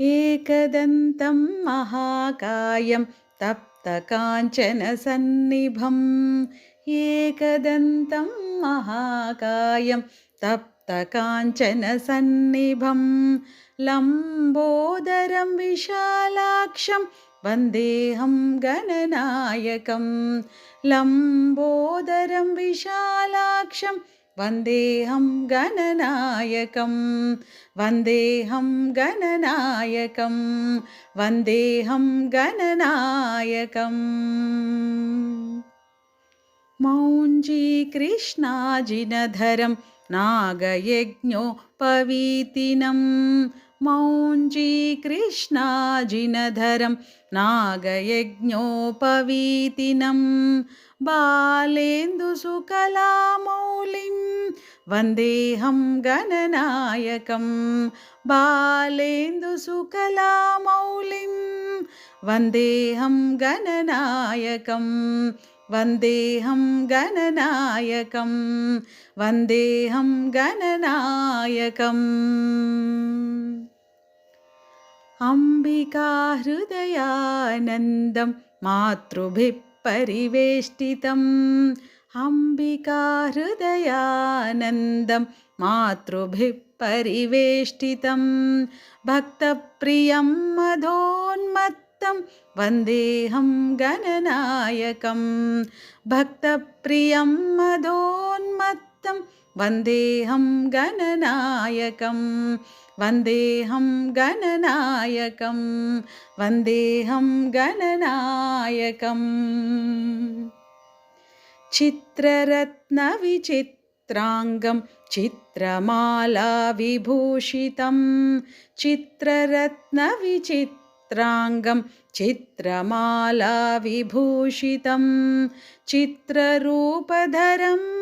एकदन्तं महाकायं तप्तकाञ्चनसन्निभम्। एकदन्तं महाकायं तप्तकाञ्चनसन्निभं लम्बोदरं विशालाक्षं वन्देऽहं गणनायकं लम्बोदरं विशालाक्षं वन्देऽहं गणनायकं वन्देऽहं गणनायकं वन्देऽहं गणनायकम्। मौञ्जीकृष्णाजिनधरं नागयज्ञोपवीतिनं मौञ्जीकृष्णाजिनधरं नागयज्ञोपवीतिनं बालेन्दुसुकलामौलिं वन्देऽहं गणनायकं बालेन्दुसुकलामौलिं वन्देऽहं गणनायकम् वन्देऽहं गणनायकं वन्देऽहं गणनायकम् अम्बिकाहृदयानन्दं मातृभिः परिवेष्टितम्। अम्बिकाहृदयानन्दं मातृभिः परिवेष्टितं भक्तप्रियं मधोन्मत् वन्देऽहं गणनायकं भक्तप्रियं मदोन्मत्तं वन्देऽहं गणनायकं वन्देऽहं गणनायकं वन्देऽहं गणनायकम्। चित्ररत्नविचित्राङ्गं चित्रमालाविभूषितं चित्ररत्नविचित् चित्राङ्गं चित्रमालाविभूषितं चित्ररूपधरं देवं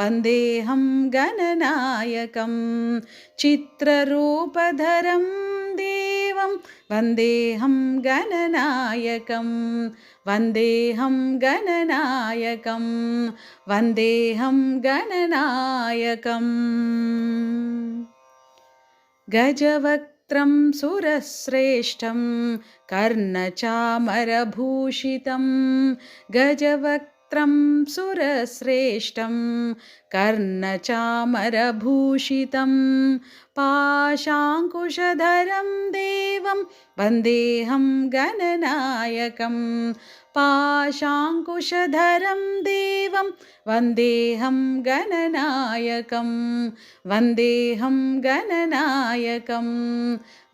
वन्देऽहं गणनायकं चित्ररूपधरं देवं वन्देऽहं गणनायकं वन्देऽहं गणनायकं वन्देऽहं गणनायकम्। गजवक् वक्त्रं सुरश्रेष्ठं कर्णचामरभूषितं गजवक्त्रं सुरश्रेष्ठं कर्णचामरभूषितं पाशाङ्कुशधरं देवं वन्देऽहं गणनायकं पाशाङ्कुशधरं देवं वन्देऽहं गणनायकं वन्देऽहं गणनायकं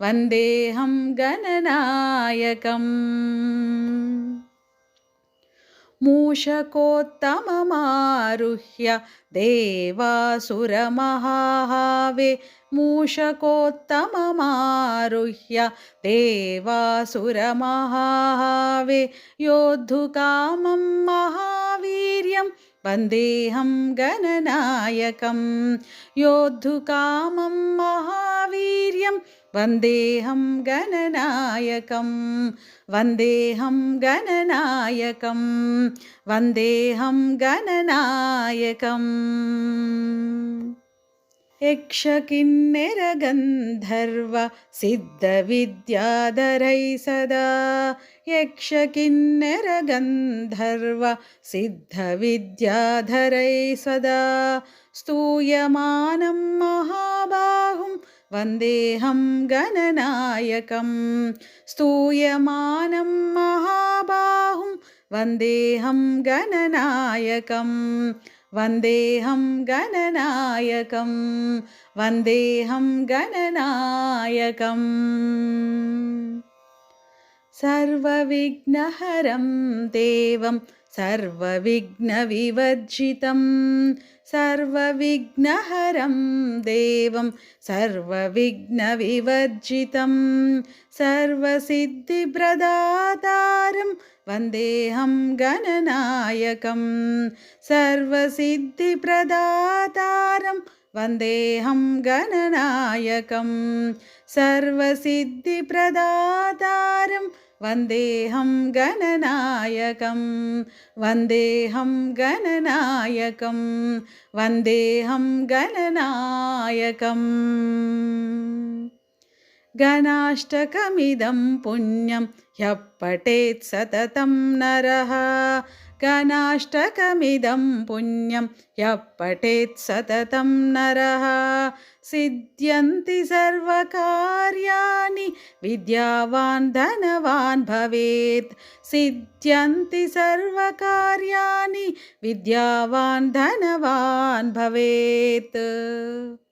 वन्देऽहं गणनायकम् मूषकोत्तममारुह्य देवासुरमहाहावे मूषकोत्तममारुह्य देवासुरमहाहावे योद्धुकामं महावीर्यं वन्देऽहं गणनायकं योद्धुकामं महावीर्यं वन्देऽहं गणनायकं वन्देऽहं गणनायकं वन्देऽहं गणनायकम् यक्षकिन्निरगन्धर्व सिद्धविद्याधरै सदा यक्षकिन्निरगन्धर्व सिद्धविद्याधरै सदा स्तूयमानं महाबाहुं वन्देऽहं गणनायकं स्तूयमानं महाबाहुं वन्देऽहं गणनायकम् वन्देऽहं गणनायकं वन्देऽहं गणनायकम् सर्वविघ्नहरं देवं सर्वविघ्नविवर्जितं सर्वविघ्नहरं देवं सर्वविघ्नविवर्जितं सर्वसिद्धिप्रदातारं वन्देऽहं गणनायकं सर्वसिद्धिप्रदातारं वन्देऽहं गणनायकं सर्वसिद्धिप्रदातारं वन्देऽहं गणनायकं वन्देऽहं गणनायकं वन्देऽहं गणनायकम् गणाष्टकमिदं पुण्यं ह्यः पठेत् सततं नरः గణాష్టకమిదం పుణ్యం ఎప్పటేత్ సతతం నర. సిద్ధ్యంతి సర్వకార్యాణి విద్యావాన్ ధనవాన్ భవేత్. సిద్ధ్యంతి సర్వకార్యాణి విద్యావాన్ ధనవాన్ భవేత్.